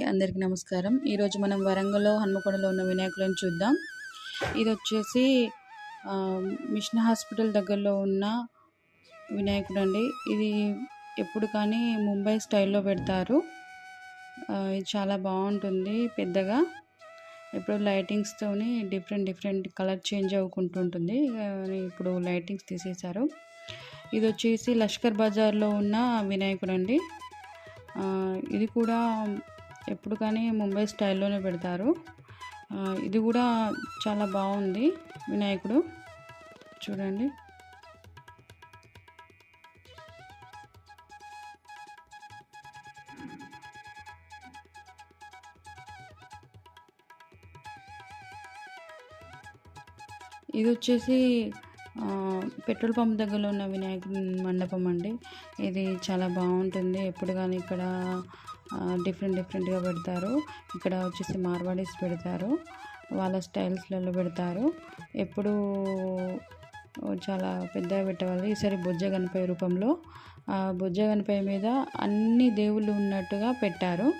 అందరికీ నమస్కారం. ఈరోజు మనం వరంగల్లో హన్మకొండలో ఉన్న వినాయకులను చూద్దాం. ఇది వచ్చేసి మిషన్ హాస్పిటల్ దగ్గరలో ఉన్న వినాయకుడు అండి. ఇది ఎప్పుడు కానీ ముంబై స్టైల్లో పెడతారు. ఇది చాలా బాగుంటుంది పెద్దగా. ఇప్పుడు లైటింగ్స్తోని డిఫరెంట్ డిఫరెంట్ కలర్ చేంజ్ అవ్వుకుంటుంటుంది ఇప్పుడు లైటింగ్స్ తీసేశారు. ఇది వచ్చేసి లష్కర్ బజార్లో ఉన్న వినాయకుడు అండి. ఇది కూడా ఎప్పుడు కానీ ముంబై స్టైల్లోనే పెడతారు. ఇది కూడా చాలా బాగుంది వినాయకుడు. చూడండి. ఇది వచ్చేసి పెట్రోల్ పంప్ దగ్గరలో ఉన్న వినాయకుడి మండపం అండి. ఇది చాలా బాగుంటుంది. ఎప్పుడు కానీ ఇక్కడ డిఫరెంట్ డిఫరెంట్గా పెడతారు. ఇక్కడ వచ్చేసి మార్వాడీస్ పెడతారు. వాళ్ళ స్టైల్స్లలో పెడతారు. ఎప్పుడు చాలా పెద్దగా పెట్టేవాళ్ళు. ఈసారి బొజ్జ గణపతి రూపంలో. ఆ బొజ్జ గణపతి మీద అన్ని దేవుళ్ళు ఉన్నట్టుగా పెట్టారు.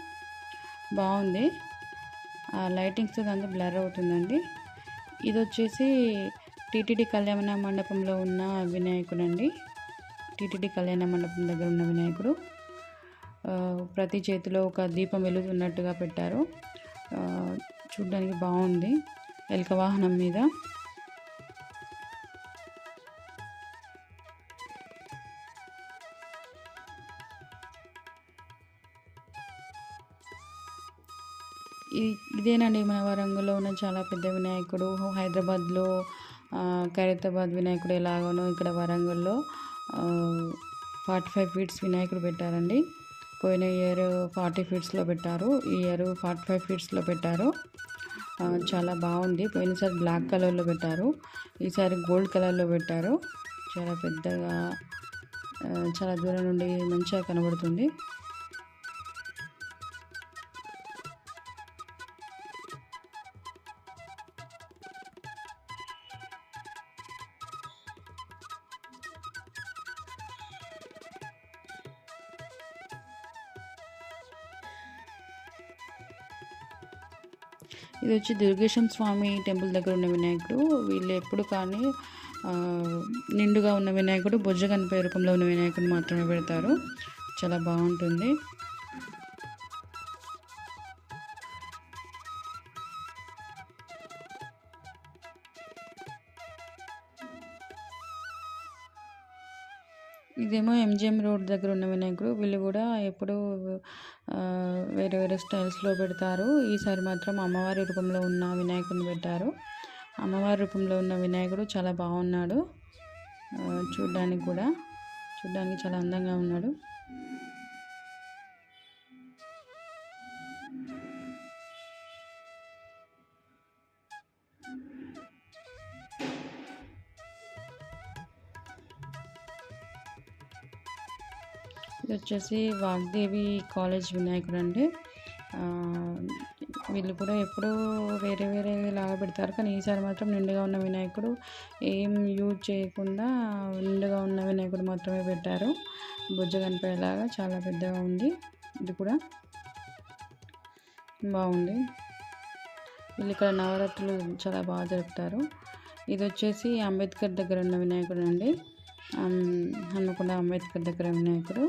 బాగుంది. ఆ లైటింగ్స్ అంతా బ్లర్ అవుతుందండి. ఇది వచ్చేసి టీటీడీ కళ్యాణ మండపంలో ఉన్న వినాయకుడు అండి టీటీడీ కళ్యాణ మండపం దగ్గర ఉన్న వినాయకుడు. ప్రతి చేతిలో ఒక దీపం వెలుగుతున్నట్టుగా పెట్టారు. చూడడానికి బాగుంది. ఎలుక వాహనం మీద. ఇ- ఇదేనండి మన వరంగల్లో ఉన్న చాలా పెద్ద వినాయకుడు. హైదరాబాద్లో ఖైరతాబాద్ వినాయకుడు ఎలాగనో ఇక్కడ వరంగల్లో ఫార్టీ ఫైవ్ ఫీట్స్ వినాయకుడు పెట్టారండి. పోయిన ఇయర్ ఫార్టీ ఫీట్స్లో పెట్టారు. ఈ ఇయర్ ఫార్టీ ఫైవ్ ఫీట్స్లో పెట్టారు. ఆ, చాలా బాగుంది. పోయినసారి బ్లాక్ కలర్లో పెట్టారు. ఈసారి గోల్డ్ కలర్లో పెట్టారు. చాలా పెద్దగా చాలా దూరం నుండి మంచిగా కనబడుతుంది. ఇది వచ్చి దుర్గేశం స్వామి టెంపుల్ దగ్గర ఉన్న వినాయకుడు. వీళ్ళు ఎప్పుడు కానీ ఆ, నిండుగా ఉన్న వినాయకుడు బొజ్జ గణపతి రూపంలో ఉన్న వినాయకుడు మాత్రమే పెడతారు. చాలా బాగుంటుంది. ఇదేమో ఎంజిఎం రోడ్ దగ్గర ఉన్న వినాయకుడు. వీళ్ళు కూడా ఎప్పుడు వేరే వేరే స్టైల్స్లో పెడతారు. ఈసారి మాత్రం అమ్మవారి రూపంలో ఉన్న వినాయకుడిని పెట్టారు. అమ్మవారి రూపంలో ఉన్న వినాయకుడు చాలా బాగున్నాడు. చూడ్డానికి కూడా. చూడ్డానికి చాలా అందంగా ఉన్నాడు. ఇది వచ్చేసి వాగ్దేవి కాలేజ్ వినాయకుడు అండి వీళ్ళు కూడా ఎప్పుడూ వేరే వేరే లాగా పెడతారు. కానీ ఈసారి మాత్రం నిండుగా ఉన్న వినాయకుడు ఏం యూజ్ చేయకుండా నిండుగా ఉన్న వినాయకుడు మాత్రమే పెట్టారు. బుజ్జ కనిపోయేలాగా చాలా పెద్దగా ఉంది. ఇది కూడా బాగుంది. వీళ్ళు ఇక్కడ నవరాత్రులు చాలా బాగా జరుపుతారు. ఇది వచ్చేసి అంబేద్కర్ దగ్గర ఉన్న వినాయకుడు అండి హన్మకొండ అంబేద్కర్ దగ్గర వినాయకుడు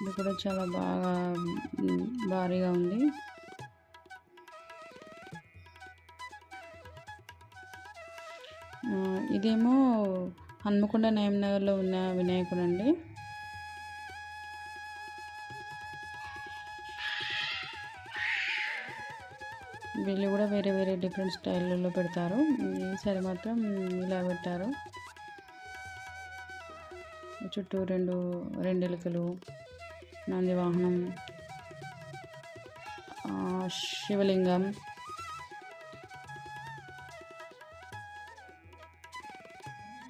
ఇది కూడా చాలా బాగా భారీగా ఉంది. ఇదేమో హన్మకొండ నగర్లో ఉన్న వినాయకుడు అండి వీళ్ళు కూడా వేరే వేరే డిఫరెంట్ స్టైల్లో పెడతారు. ఈసారి మాత్రం ఇలా పెట్టారు. చుట్టూ రెండు రెండు ఎలుకలు నంది వాహనం శివలింగం.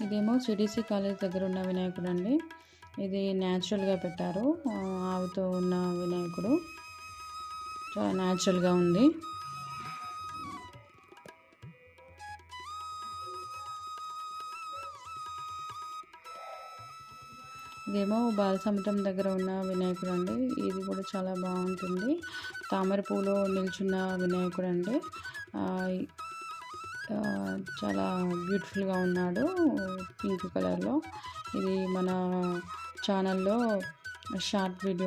ఇదేమో సిడిసి కాలేజ్ దగ్గర ఉన్న వినాయకుడు అండి. ఇది న్యాచురల్గా పెట్టారు. ఆవుతో ఉన్న వినాయకుడు. చాలా న్యాచురల్గా ఉంది. ఇదేమో బాలసముద్రం దగ్గర ఉన్న వినాయకుడు అండి. ఇది కూడా చాలా బాగుంటుంది. తామర పూలో నిల్చున్న వినాయకుడు అండి. ఆ, చాలా బ్యూటిఫుల్గా ఉన్నాడు పింక్ కలర్లో. ఇది మన ఛానల్లో షార్ట్ వీడియో